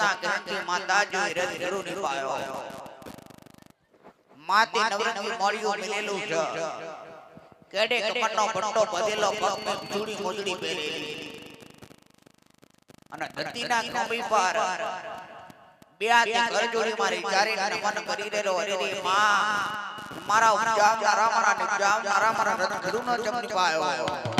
સતના ગ્રંથિ માતા જો રથ ગુરુ નિભાયો. માતે નવરંગી મોળિયું મિલેલું છે કેડે કપટનો પટ્ટો બધેલો પગને ચૂડી મોજડી પહેરેલી. અને ધરતીના ખંભી પર બે હાથે કર જોડી મારી ચારે નમન કરી રહેલો અરે રે માં. મારા ઉપજામ નારા મારા નિજામ નારા મારા રથ ન જમની પાયો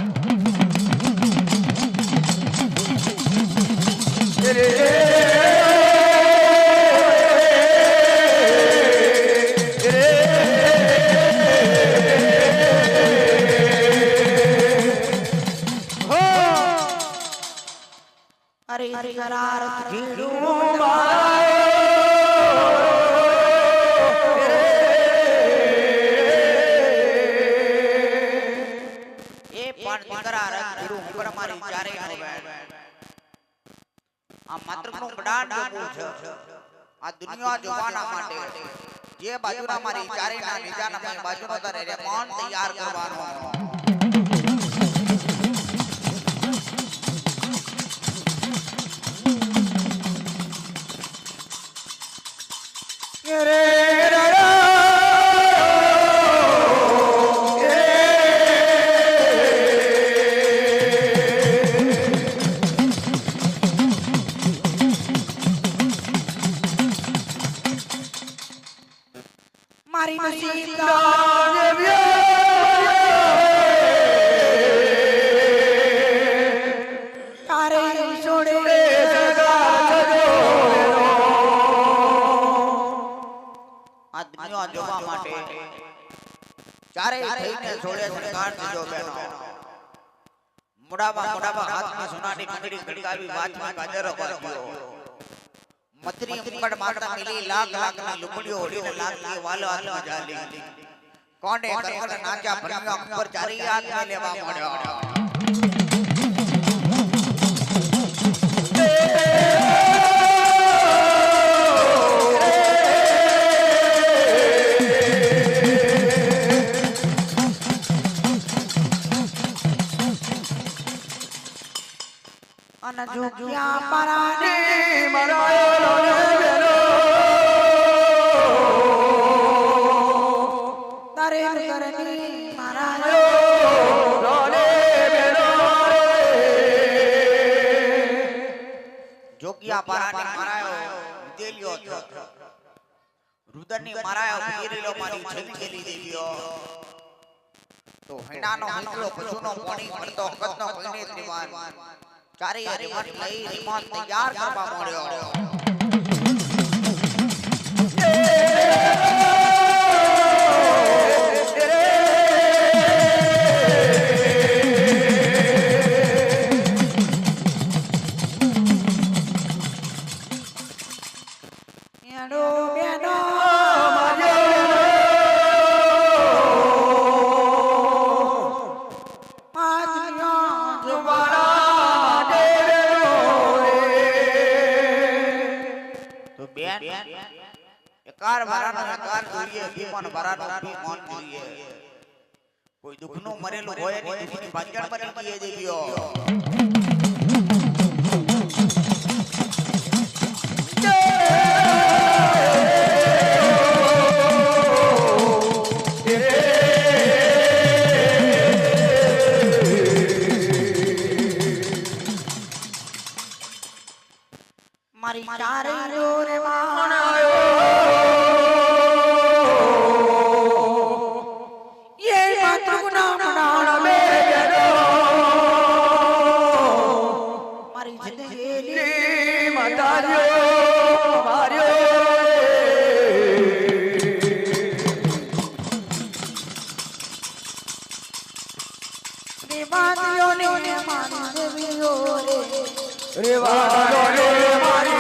અરે કરાર એ પણ દીકરા રથ ગુરુ ઉપર મારી ચારે નો વેણ આ માત્રનું બડાડ જોવું છે આ દુનિયા જોવાના માટે જે બાજુના મારી ચારે ના નિજાના મેં બાજુનો તરે રે મન તૈયાર કરવાનો મારી ચારે થઈને છોડે મુડામાં હાથમાં સોનાની બંગડી ખડકાવી વાતમાં ગાજર વાગ્યો મથરી લાખ લાખ ચારી લેવા મળ્યો જોગ્યા પરાને મારાયો મારી છલકેલી દેવ્યો તો હેણાનો હંસલો પશુનો પાણી પડતો કોઈને ત્રિવાન ચારે રિમોટ લઈ રિમોટ તૈયાર કરવા મળ્યો. બેન એકાર વારાનો એકાર જોઈએ ભીમન વારાનો ભીમન જોઈએ. કોઈ દુખનો મરેલો હોય નહીં દુખની ભાંજણ મારી ચારે જોર માણાયો એ માતુ નામ નાળ મે મારી જિંદગી માતાજી માર્યો. દેવાદીઓ ને માની દેવીઓ રે. કરકરિયા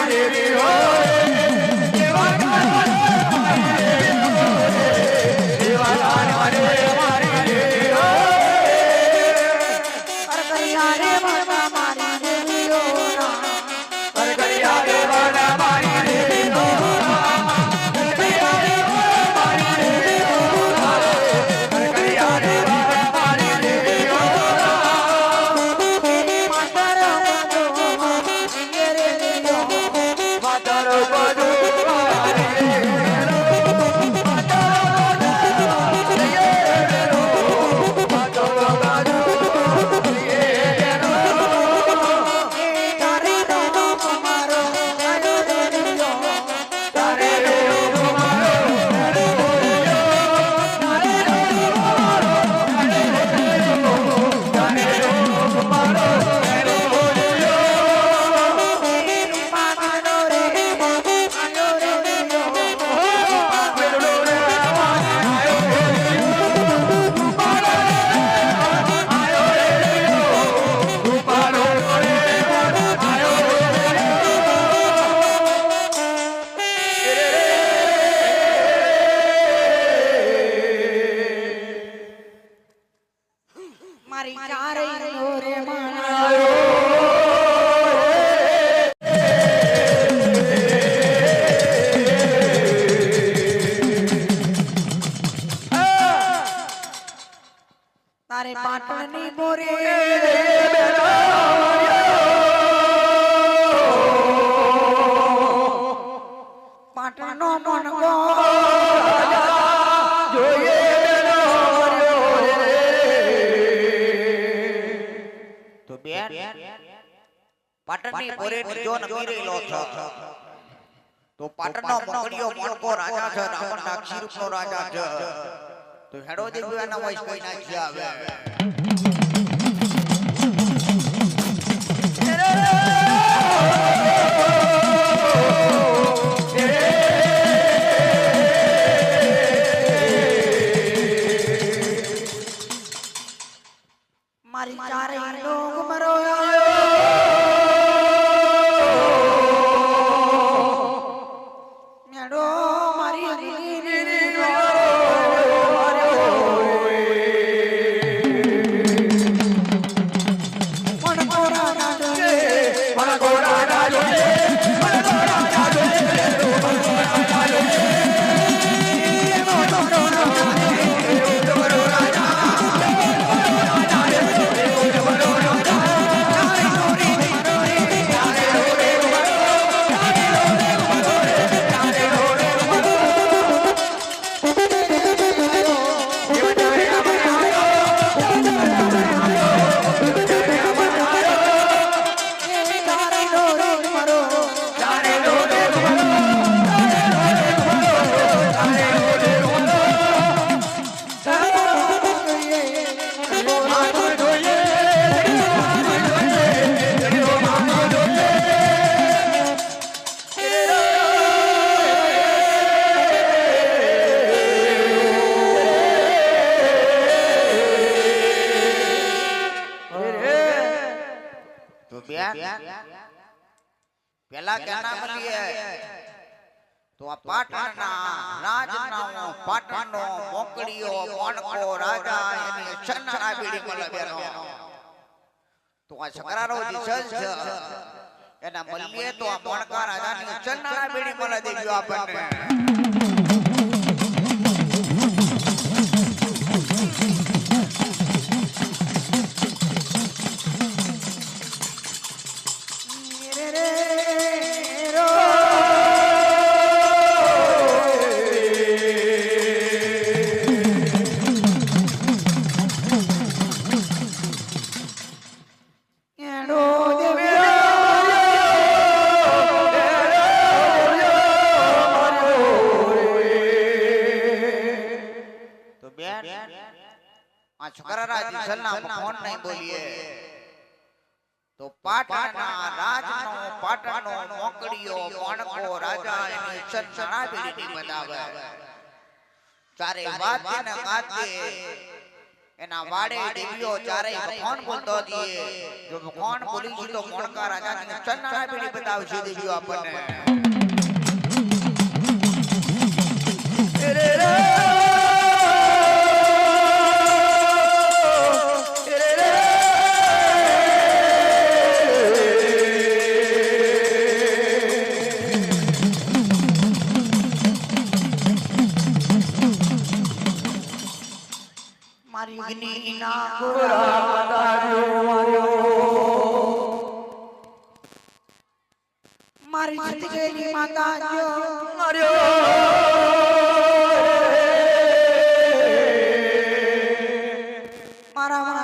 નો રે પાટણ નો મનગો જોઈએ તો બેન પાટણની પોરેની જો નમીરી રાજા છે. તો હેડો દેવીના વૈશ કોઈ નાખી આવે મારી મોણકો રાજા એની છન્ના બીડી મળે બેનો તો આ શકરારો દિશજ છે એના મળીએ તો આ મણકા રાજાની છન્ના બીડી મળે દેજો આપણને. પાટણનો મોકળિયો રાજા એની છન્ના બીડી બતાવે ચારે વાત ને ગાતે એના વાડે દેવીઓ ચારે કોણ બોલતો દીએ જો ફોન બોલી તો તો મોણકા રાજાની છન્ના બીડી બતાવશે દેવીઓ આપણને. માતા જો મારા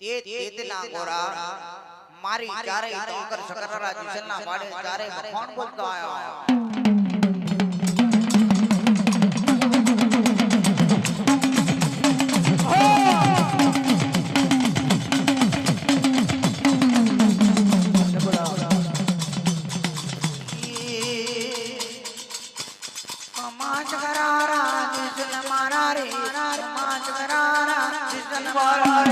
તે તેતના ગોરા મારી ચારે ટોકર શકરારા દિશલના વાડે ચારે મખોણ બોલતા આયો મારા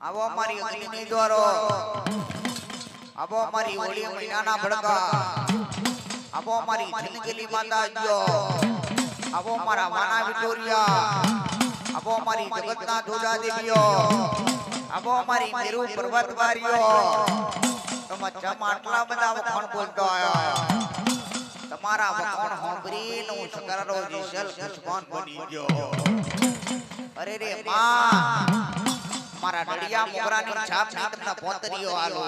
આવો અમારી અગ્નિ દ્વારો. આવો અમારી હોળી મહિનાના ભડકા. આવો અમારી જિંદગીની માતા જો આવો અમારા વાના વિટોરિયા આવો અમારી જગતના ધોજા દેવીઓ આવો અમારી મેરુ પર્વત વારીઓ તમે ચમ આટલા બધા વખાણ બોલતો આવ્યા. તમારા વખાણ હોંભરીને હું સકારાનો જીસલ કુસમાન બની ગયો. અરે રે માં. મારા ડડિયા મોગરાની છાપની તમને પોતરીઓ આલો.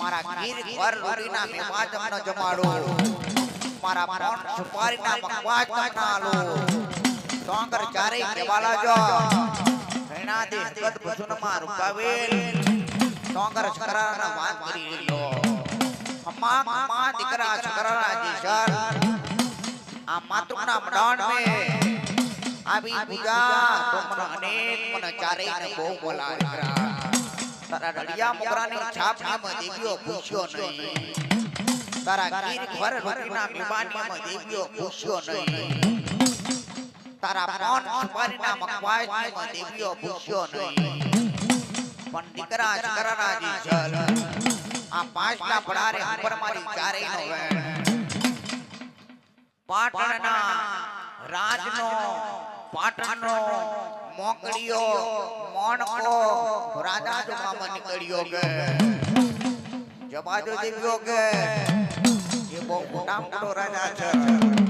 મારા ગીર ઘર લોડીના મેવા તમને જમાડો. મારા ફોન સુપારીના મકવા તમને આલો. ડોંગર ચારે કેવાલા જો. ઘણા દે હકત ભસુનમાં રૂપાવેલ. સોંગર સકરાના વાત કરી લો. અમ્મા અમ્મા દીકરા છકરાના જીસર આ માતૃના મડાણ મે આવી પૂજા તો મને અનેક મને ચારેય બહુ બોલા દીકરા તારા રડિયા મોગરાની છાપણીમાં દેવીઓ પૂછ્યો નહીં. તારા ગીર ઘર રોટીના મેવાનીમાં દેવીઓ પૂછ્યો નહીં. તારા પાન સુપારીના મકવાજમાં દેવીઓ પૂછ્યો નહીં. પણ દીકરા છકરાના જીસર આ પાંચના પડારે ઉપર મારી ચારે નો વેણ. પાટણના રાજનો પાટણનો મોકળીયો, મોણકો રાજા જોવામાં નીકળ્યો કે જબાજો દેવ્યો કે, એ બહુ મોટા મોટો રાજા છે.